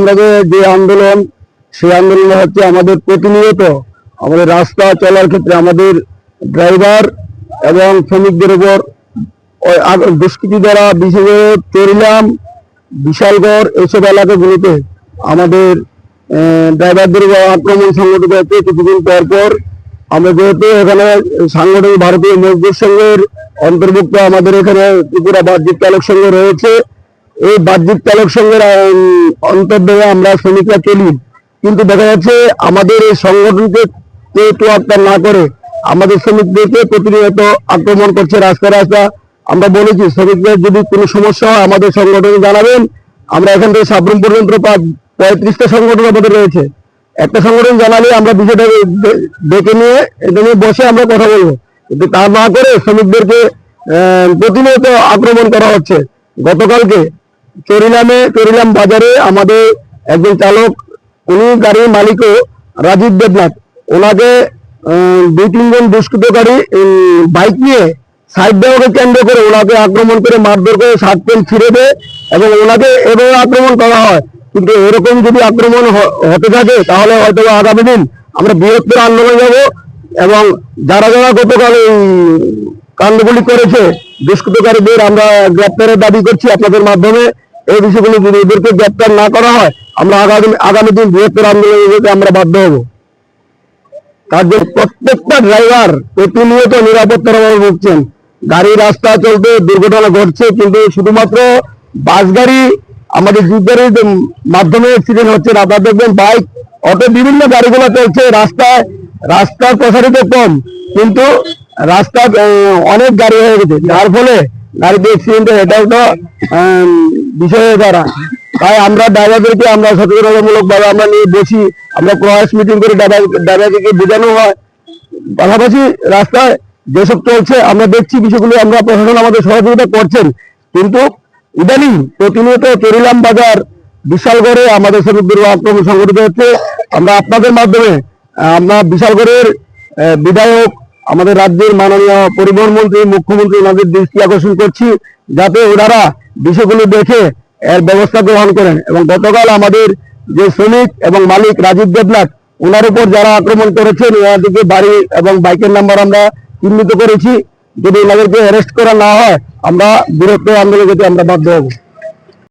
আমাদের যে আন্দোলন, সেই আন্দোলন হচ্ছে আমাদের প্রতিনিয়ত আমাদের রাস্তা চলার ক্ষেত্রে আমাদের ড্রাইভার এবং শ্রমিকদের উপর দুষ্কৃতী দ্বারা বিশেষ করে চরিলাম বিশালগড় এইসব এলাকাগুলোতে আমাদের ড্রাইভারদের উপর আক্রমণ সংগঠিত হচ্ছে কিছুদিন পর পর। আমরা যেহেতু এখানে সাংগঠনিক ভারতীয় মজদুর সংঘের অন্তর্ভুক্ত, আমাদের এখানে ত্রিপুরা বাহ্যিক চালক সংঘ রয়েছে। এই বাহ্যিক চালক আহ, অন্তর্ভুক্ত আমরা শ্রমিকরা চলি। কিন্তু দেখা যাচ্ছে আমাদের এই সংগঠনকে কেউ তোয়াক্কা না করে। আমাদের শ্রমিকদেরকে প্রতিনিয়ত আক্রমণ করছে রাস্তা রাস্তা আমরা বলেছি শ্রমিকদের যদি কোনো সমস্যা হয় আমাদের সংগঠনে জানাবেন। আমরা এখান থেকে সাবরুম পর্যন্ত পঁয়ত্রিশটা সংগঠন আমাদের রয়েছে। একটা সংগঠন জানালে আমরা বিষয়টা দে- ডেকে নিয়ে এটা নিয়ে বসে আমরা কথা বলব। কিন্তু তা না করে শ্রমিকদেরকে প্রতিনিয়ত আক্রমণ করা হচ্ছে। গতকালকে চরিলামে চরিলাম বাজারে আমাদের একজন চালক, উনি গাড়ির মালিকও রাজীব দেবনাথ। ওনাকে দুই, তিনজন দুষ্কৃতকারী বাইক নিয়ে সাইড দেওয়াকে কেন্দ্র করে ওনাকে আক্রমণ করে মারধর করে শার্ট প্যান্ট ছিঁড়ে দেয় এবং ওনাকে এভাবে আক্রমণ করা হয়। কিন্তু এরকম যদি আক্রমণ হতে থাকে, তাহলে হয়তো আগামী দিন আমরা বৃহত্তর আন্দোলনে যাব এবং যারা যারা গতকাল এই কাণ্ডগুলি করেছে দুষ্কৃতকারীদের আমরা গ্রেপ্তারের দাবি করছি আপনাদের মাধ্যমে। এই বিষয়গুলো যদি এদেরকে গ্রেপ্তার না করা হয়, আমরা আগামী আগামী দিন বৃহত্তর আন্দোলনে আমরা বাধ্য হব। তার জন্য প্রত্যেকটা ড্রাইভার প্রতিনিয়ত নিরাপত্তার অভাবে ভুগছেন। গাড়ি, রাস্তা চলতে দুর্ঘটনা ঘটছে, কিন্তু শুধুমাত্র বাস গাড়ি, আমাদের জিপ গাড়ির মাধ্যমে অ্যাক্সিডেন্ট হচ্ছে আপনারা দেখবেন বাইক অটো, বিভিন্ন গাড়িগুলো চলছে, রাস্তায়, রাস্তার প্রসারিত কম, কিন্তু রাস্তা অনেক গাড়ি হয়ে গেছে। যার ফলে গাড়িতে অ্যাক্সিডেন্ট এটা একটা আহ, বিষয় দাঁড়ায়। তাই আমরা ড্রাইভারদেরকে আমরা সচেতনতামূলক ভাবে আমরা নিয়ে বসি আমরা ক্রস মিটিং করে ড্রাইভার- ড্রাইভারদেরকে বোঝানো হয়। পাশাপাশি রাস্তায় যেসব চলছে আমরা দেখছি বিষয়গুলো আমরা প্রশাসন আমাদের সহযোগিতা করছেন। কিন্তু ইদানিং প্রতিনিয়ত চরিলাম বাজার বিশালগড়ে আমাদের শ্রমিকদের আক্রমণ সংঘটিত হচ্ছে। আমরা আপনাদের মাধ্যমে আমরা বিশালগড়ের বিধায়ক আমাদের রাজ্যের মাননীয় পরিবহন মন্ত্রী, মুখ্যমন্ত্রী ওনাদের দৃষ্টি আকর্ষণ করছি যাতে ওনারা বিষয়গুলো দেখে এর ব্যবস্থা গ্রহণ করেন। এবং গতকাল আমাদের যে শ্রমিক এবং মালিক রাজীব দেবনাথ, ওনার উপর যারা আক্রমণ করেছেন, ওনাদেরকে বাড়ি এবং বাইকের নাম্বার আমরা চিহ্নিত করেছি। যদি ওনাদেরকে অ্যারেস্ট করা না হয়, আমরা বৃহত্তর আন্দোলন যেতে আমরা বাধ্য হব।